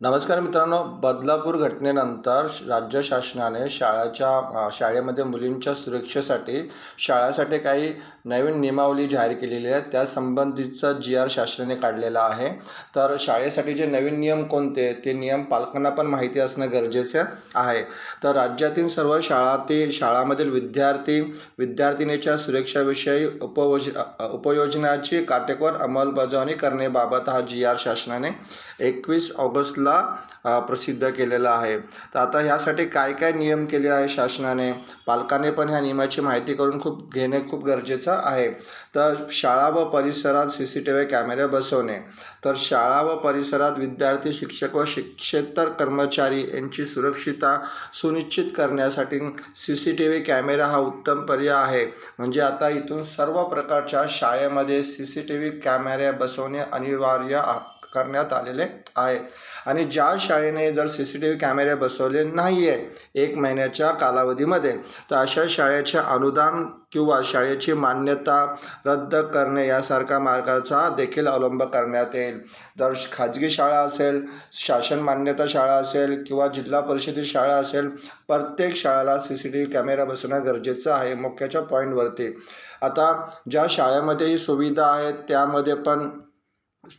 नमस्कार मित्रांनो बदलापूर घटनेनंतर श- राज्य शासनाने शाळाच्या शाळेमध्ये मुलींच्या सुरक्षेसाठी शाळासाठी काही नवीन नियमावली जाहीर केलेली आहे त्यासंबंधीचा जी आर शासनाने काढलेला आहे. तर शाळेसाठी जे नवीन नियम कोणते? ते नियम पालकांना पण माहिती असणं गरजेचं आहे. तर राज्यातील सर्व शाळातील शाळामधील विद्यार्थी विद्यार्थिनीच्या सुरक्षेविषयी उपयोज उपयोजनाची काटेकोर अंमलबजावणी करण्याबाबत हा जी आर शासनाने एकवीस ऑगस्टला ला प्रसिद्ध केलेला आहे. तर आता ह्यासाठी काय काय नियम केले आहे शासनाने? पालकाने पण ह्या नियमाची माहिती करून खूप घेणे खूप गरजेचं आहे. तर शाळा व परिसरात सी सी टी व्ही कॅमेरे बसवणे. तर शाळा व परिसरात विद्यार्थी शिक्षक व शिक्षेतर कर्मचारी यांची सुरक्षितता सुनिश्चित करण्यासाठी C C T V camera हा उत्तम पर्याय आहे. म्हणजे आता इथून सर्व प्रकारच्या शाळेमध्ये सी सी टी व्ही कॅमेरे बसवणे अनिवार्य करण्यात आलेले आहे. आणि ज्या शाळेने जर सी सी टी व्ही कॅमेरे बसवले नाही आहे एक महिन्याच्या कालावधीमध्ये तर अशा शाळेचे अनुदान किंवा शाळेची मान्यता रद्द करणे यासारख्या मार्गाचा देखील अवलंब करण्यात येईल. जर खाजगी शाळा असेल शासन मान्यता शाळा असेल किंवा जिल्हा परिषदेची शाळा असेल प्रत्येक शाळेला C C T V camera बसवणं गरजेचं आहे मुख्याच्या पॉईंटवरती आता ज्या शाळेमध्ये ही सुविधा आहे त्यामध्ये पण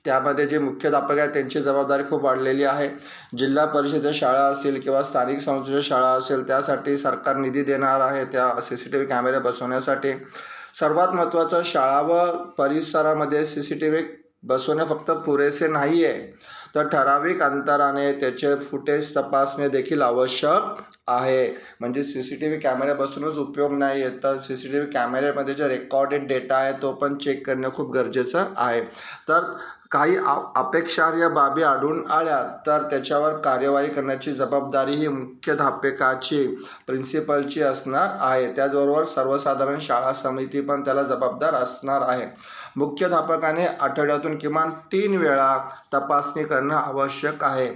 त्यामध्ये जे मुख्याध्यापक आहेत त्यांची जबाबदारी खूप वाढलेली आहे. जिल्हा परिषदेच्या शाळा असतील किंवा स्थानिक संस्थेच्या शाळा असेल त्यासाठी सरकार निधी देणार आहे त्या सी सी टी व्ही कॅमेरे बसवण्यासाठी. सर्वात महत्त्वाचं शाळा व परिसरामध्ये सी सी टी व्ही बसवणे फक्त पुरेसे नाही आहे तर ठराविक अंतराने त्याचे फुटेज तपासणे देखील आवश्यक आहे. म्हणजे सी सी टी व्ही कॅमेऱ्यापासूनच बसूनच उपयोग नाही आहे तर सी सी टी व्ही कॅमेऱ्यामध्ये जो रेकॉर्डेड डेटा आहे तो पण चेक करणं खूप गरजेचं आहे. तर काही आ अपेक्षार्ह बाबी आढळून आल्या तर त्याच्यावर कार्यवाही करण्याची जबाबदारी ही मुख्याध्यापकाची प्रिन्सिपलची असणार आहे. त्याचबरोबर सर्वसाधारण शाळा समिती पण त्याला जबाबदार असणार आहे. मुख्याध्यापकाने आठवड्यातून किमान तीन वेळा तपासणी करणं आवश्यक आहे.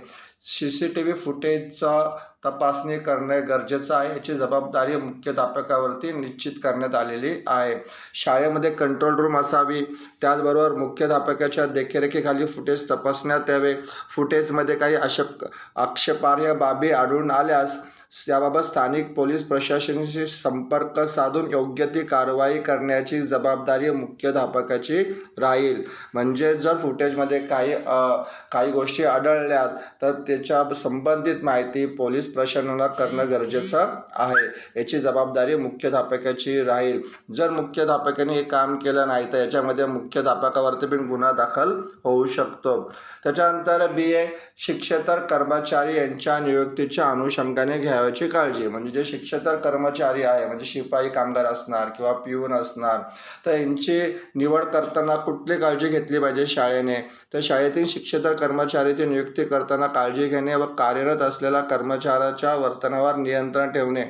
सी सी टी व्ही फुटेजचा तपासणी करणे गरजेचं आहे. याची जबाबदारी मुख्याध्यापकावरती निश्चित करण्यात आलेली आहे. शाळेमध्ये कंट्रोल रूम असावी. त्याचबरोबर मुख्याध्यापकाच्या देखरेखीखाली फुटेज तपासण्यात यावे. फुटेजमध्ये काही अशक आक्षेपार्ह बाबी आढळून आल्यास त्याबाबत स्थानिक पोलीस प्रशासनाशी संपर्क साधून योग्य ती कारवाई करण्याची जबाबदारी मुख्याध्यापकाची राहील. म्हणजे जर फुटेजमध्ये काही काही गोष्टी आढळल्यात तर त्याच्या संबंधित माहिती पोलीस प्रशासनाला करणं गरजेचं आहे. याची जबाबदारी मुख्याध्यापकाची राहील. जर मुख्याध्यापकाने हे काम केलं नाही तर याच्यामध्ये मुख्याध्यापकावरती पण गुन्हा दाखल होऊ शकतो. त्याच्यानंतर बी ए शिक्षेतर कर्मचारी यांच्या नियुक्तीच्या अनुषंगाने घ्या घ्यावयाची काळजी म्हणजे जे शिक्षेतर कर्मचारी आहे म्हणजे शिपाई कामगार असणार किंवा पिऊन असणार तर यांची निवड करताना कुठली काळजी घेतली पाहिजे शाळेने? तर शाळेतील शिक्षेतर कर्मचारीची नियुक्ती करताना काळजी घेणे व कार्यरत असलेल्या कर्मचाऱ्याच्या वर्तनावर नियंत्रण ठेवणे.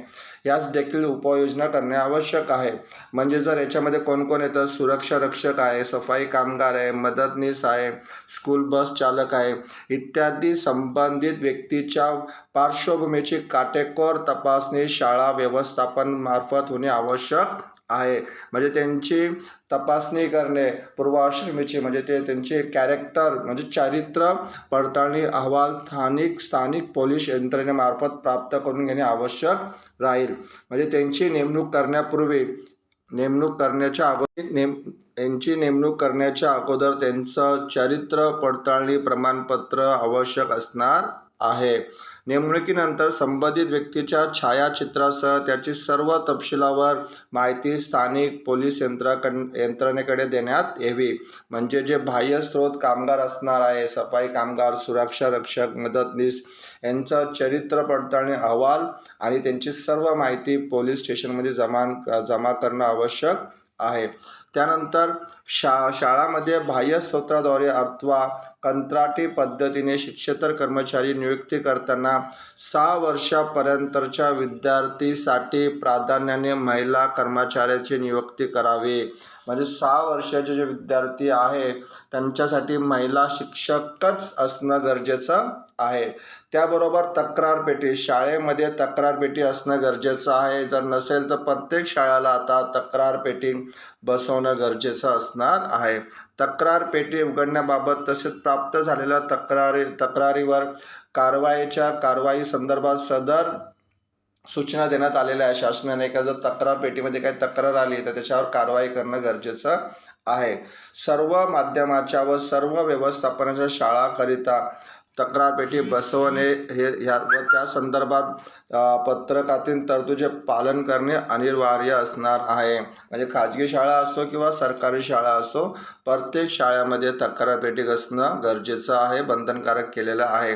यास देखील उपाययोजना करणे आवश्यक आहे. म्हणजे जर याच्यामध्ये कोण कोण येतं? सुरक्षा रक्षक आहे सफाई कामगार आहे मदतनीस आहे स्कूल बस चालक आहे इत्यादी संबंधित व्यक्तीच्या पार्श्वभूमीची काटेकोर तपासणी शाळा व्यवस्थापन मार्फत होणे आवश्यक आहे. म्हणजे त्यांची तपासणी करणे पूर्वाश्रमीची म्हणजे ते त्यांचे कॅरेक्टर म्हणजे चारित्र्य पडताळणी अहवाल स्थानिक स्थानिक पोलीस यंत्रणेमार्फत प्राप्त करून घेणे आवश्यक राहील. म्हणजे त्यांची नेमणूक करण्यापूर्वी नेमणूक करण्याच्या अगोदर नेम यांची नेमणूक करण्याच्या अगोदर त्यांचं चरित्र पडताळणी प्रमाणपत्र आवश्यक असणार आहे. नेमणुकीनंतर संबंधित व्यक्तीच्या छायाचित्रासह त्याची सर्व तपशिलावर माहिती स्थानिक पोलीस यंत्राकड यंत्रणेकडे देण्यात यावी. म्हणजे जे बाह्य स्रोत कामगार असणार आहे सफाई कामगार सुरक्षा रक्षक मदतनीस यांचं चरित्र पडताळणी अहवाल आणि त्यांची सर्व माहिती पोलीस स्टेशनमध्ये जमा जमा करणं आवश्यक आहे. त्यानंतर शा शाळामध्ये बाह्य स्त्रोत्राद्वारे अथवा कंत्राटी पद्धतीने शिक्षेतर कर्मचारी नियुक्ती करताना सहा वर्षापर्यंतच्या विद्यार्थीसाठी प्राधान्याने महिला कर्मचाऱ्याची नियुक्ती करावी. म्हणजे सहा वर्षाचे जे विद्यार्थी आहे त्यांच्यासाठी महिला शिक्षकच असणं गरजेचं आहे. त्याबरोबर तक्रार पेटी शाळेमध्ये तक्रार पेटी असणं गरजेचं आहे. जर नसेल तर प्रत्येक शाळेला आता तक्रार पेटी बसवणं गरजेचं असणार आहे. तक्रार पेटी उघडण्याबाबत तसेच प्राप्त झालेल्या तक्रारी तक्रारीवर कारवाईच्या कारवाई संदर्भात सदर सूचना देण्यात आलेल्या आहे शासनाने का जर तक्रार पेटीमध्ये काही तक्रार आली तर त्याच्यावर कारवाई करणं गरजेचं आहे. सर्व माध्यमाच्या व सर्व व्यवस्थापनाच्या शाळाकरिता तक्रारपेटी बसवणे हे ह्या व त्या संदर्भात पत्रकातील तरतुदीचे पालन करणे अनिवार्य असणार आहे. म्हणजे खाजगी शाळा असो किंवा सरकारी शाळा असो प्रत्येक शाळेमध्ये तक्रारपेटी असणं गरजेचं आहे बंधनकारक केलेलं आहे.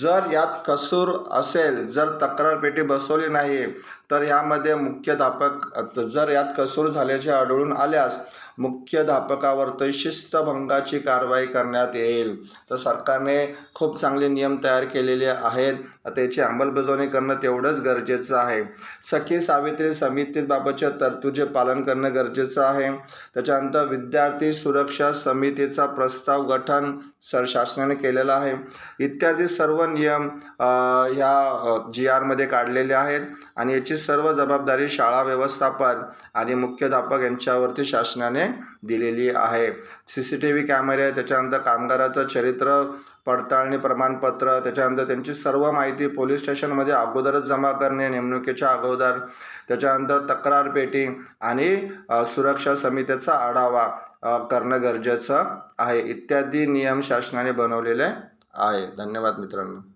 जर यात कसूर असेल जर तक्रारपेटी बसवली नाही तर यामध्ये मुख्याध्यापक जर यात कसूर झाल्याचे आढळून आल्यास मुख्याध्यापकावर शिस्तभंगाची कारवाई करण्यात येईल. तर सरकारने खूप चांगले नियम तयार केलेले आहेत. त्याची अंमलबजावणी करणं तेवढंच गरजेचं आहे. सखी सावित्री समितीबाबतच्या तरतुदीचे पालन करणं गरजेचं आहे. त्याच्यानंतर विद्यार्थी सुरक्षा समितीचा प्रस्ताव गठन सर शासनाने केलेला आहे. इत्यादी सर्व नियम ह्या जी आरमध्ये काढलेले आहेत आणि याची सर्व जबाबदारी शाळा व्यवस्थापन आणि मुख्याध्यापक यांच्यावरती शासनाने दिलेली आहे. सी सी टी व्ही कॅमेरे त्याच्यानंतर कामगाराचं चरित्र पडताळणी प्रमाणपत्र त्याच्यानंतर त्यांची सर्व माहिती पोलीस स्टेशनमध्ये अगोदरच जमा करणे नेमणुकीच्या अगोदर त्याच्यानंतर तक्रार पेटी आणि सुरक्षा समितीचा आढावा करणं गरजेचं आहे. इत्यादी नियम शासनाने बनवलेले आहे. धन्यवाद मित्रांनो.